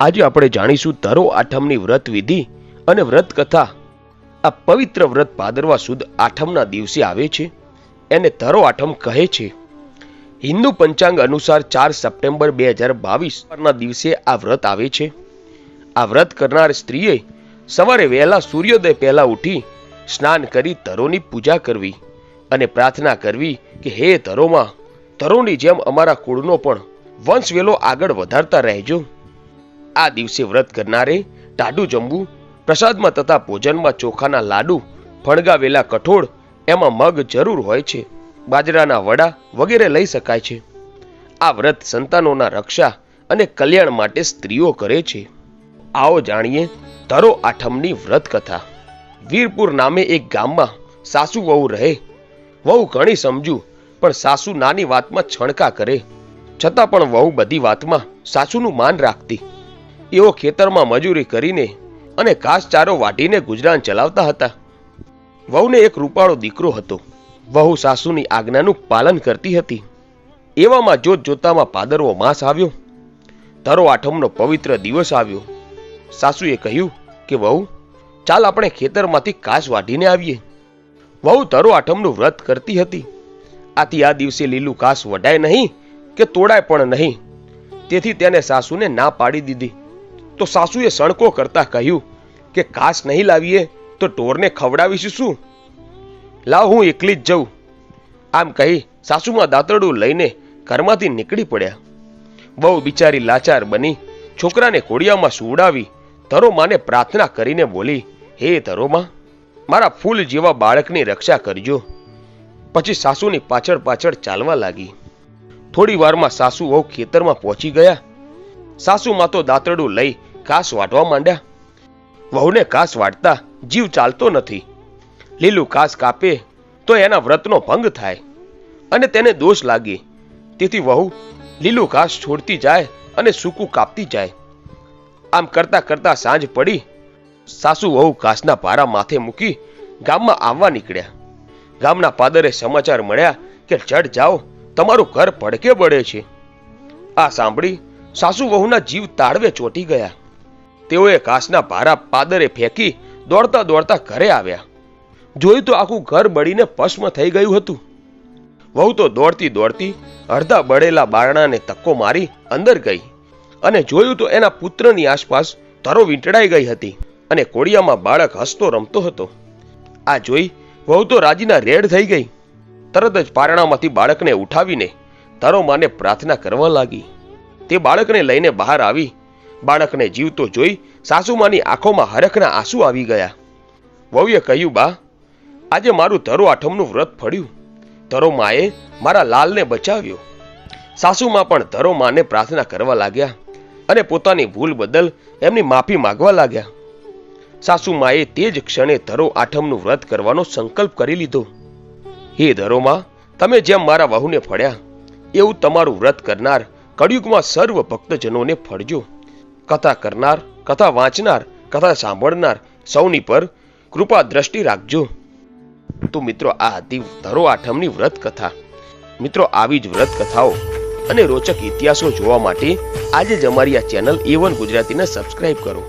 આજે આપણે જાણીશું ધરો આઠમની વ્રત વિધિ અને વ્રત કથા. આ પવિત્ર વ્રત ભાદરવા સુદ આઠમના દિવસે આવે છે. એને ધરો આઠમ કહે છે. હિન્દુ પંચાંગ અનુસાર ચાર સપ્ટેમ્બર બે હજાર બાવીસના દિવસે આ વ્રત આવે છે. આ વ્રત કરનાર સ્ત્રીએ સવારે વહેલા સૂર્યોદય પહેલા ઉઠી સ્નાન કરી ધરોની પૂજા કરવી અને પ્રાર્થના કરવી કે, હે ધરોમાં ધરોની જેમ અમારા કુળનો પણ વંશ વેલો આગળ વધારતા રહેજો. આ દિવસે વ્રત કરનારે ટાઢું જમવું પ્રસાદમાં તથા ભોજનમાં ચોખાના લાડુ, ફણગાવેલા કઠોળ, એમાં મગ જરૂર હોય છે. બાજરાના વડા વગેરે લઈ શકાય છે. આ વ્રત સંતાનોના રક્ષા અને કલ્યાણ માટે સ્ત્રીઓ કરે છે. આવો જાણીએ ધરો આઠમની વ્રત કથા વીરપુર નામે એક ગામમાં સાસુ વહુ રહે. વહુ ઘણી સમજુ, પણ સાસુ નાની વાતમાં છણકા કરે. છતાં પણ વહુ બધી વાતમાં સાસુનું માન રાખતી. એઓ ખેતરમાં મજૂરી કરીને અને ઘાસચારો વાટીને ગુજરાન ચલાવતા હતા. વહુને એક રૂપાળો દીકરો હતો. વહુ સાસુની આજ્ઞાનું પાલન કરતી હતી. એવામાં જોત જોતામાં પાદરવો માસ આવ્યો. ધરો આઠમનો પવિત્ર દિવસ આવ્યો. સાસુએ કહ્યું કે, વહુ, ચાલ આપણે ખેતરમાંથી ઘાસ વાઢીને આવીએ. વહુ ધરો આઠમનું વ્રત કરતી હતી. આથી આ દિવસે લીલું ઘાસ વઢાય નહીં કે તોડાય પણ નહીં. તેથી તેને સાસુને ના પાડી દીધી. તો સાસુએ સણકો કરતા કહ્યું કે ઘાસ નહીં લાવીએ તો ઢોરને ખવડાવીશું શું? લાવ હું એકલી જ જઉં. આમ કહી સાસુમાં દાંતરડું લઈને ઘરમાંથી નીકળી પડ્યા. બહુ બિચારી લાચાર બની છોકરાને કોડિયામાં સુવડાવી ધરોમાને પ્રાર્થના કરીને બોલી, હે ધરોમા મારા ફૂલ જેવા બાળકની રક્ષા કરજો. પછી સાસુની પાછળ પાછળ ચાલવા લાગી. થોડી વારમાં સાસુ વહુ ખેતરમાં પહોંચી ગયા. સાસુમાં તો દાંતરડું લઈ ઘાસ વાટવા માંડ્યા? વહુને ઘાસ વાટતા જીવ ચાલતો નથી. લીલું ઘાસ કાપે તો એના વ્રતનો ભંગ થાય અને તેને દોષ લાગે. તેથી વહુ લીલું ઘાસ છોડતી જાય અને સૂકું કાપતી જાય. આમ કરતા કરતા સાંજ પડી. સાસુ વહુ ઘાસના ભારા માથે મૂકી ગામમાં આવવા નીકળ્યા. ગામના પાદરે સમાચાર મળ્યા કે, ચઢ જાઓ, તમારું ઘર પડકે બળે છે. આ સાંભળી સાસુ વહુના જીવ તાળવે ચોંટી ગયા. તેઓએ ઘાસના ભારા પાદરે ફેંકી દોડતા દોડતા ઘરે આવ્યા. જોયું તો આખું ઘર બળીને ભસ્મ થઈ ગયું હતું. વહુ તો દોડતી દોડતી અડધા બળેલા બારણાને તક્કો મારી અંદર ગઈ અને જોયું તો એના પુત્રની આસપાસ ધરો વીંટળાઈ ગઈ હતી અને કોડિયામાં બાળક હસતો રમતો હતો. આ જોઈ વહુ તો રાજીના રેડ થઈ ગઈ. તરત જ પારણામાંથી બાળકને ઉઠાવીને ધરો માને પ્રાર્થના કરવા લાગી. તે બાળકને લઈને બહાર આવી બાળકને જીવતો જોઈ સાસુમાની આંખોમાં હરખના આંસુ આવી ગયા. વહુએ કહ્યું, બા, આજે મારું ધરો આઠમનું વ્રત ફળ્યું. ધરો માએ મારા લાલને બચાવ્યો. સાસુમાં પણ ધરો માને પ્રાર્થના કરવા લાગ્યા અને પોતાની ભૂલ બદલ એમની માફી માંગવા લાગ્યા. સાસુ માએ તે જ ક્ષણે ધરો આઠમનું વ્રત કરવાનો સંકલ્પ કરી લીધો. હે ધરોમાં, તમે જેમ મારા વહુને ફળ્યા, એવું તમારું વ્રત કરનાર કળિયુગમાં સર્વ ભક્તજનોને ફળજો. કથા કરનાર, કથા વાંચનાર, કથા સાંભળનાર સૌની પર કૃપા દ્રષ્ટિ રાખજો. તો મિત્રો, આ હતી ધરો આઠમની વ્રત કથા મિત્રો, આવી જ વ્રત કથાઓ અને રોચક ઇતિહાસો જોવા માટે આજે જ અમારી આ ચેનલ એ વન ગુજરાતીને સબસ્ક્રાઇબ કરો.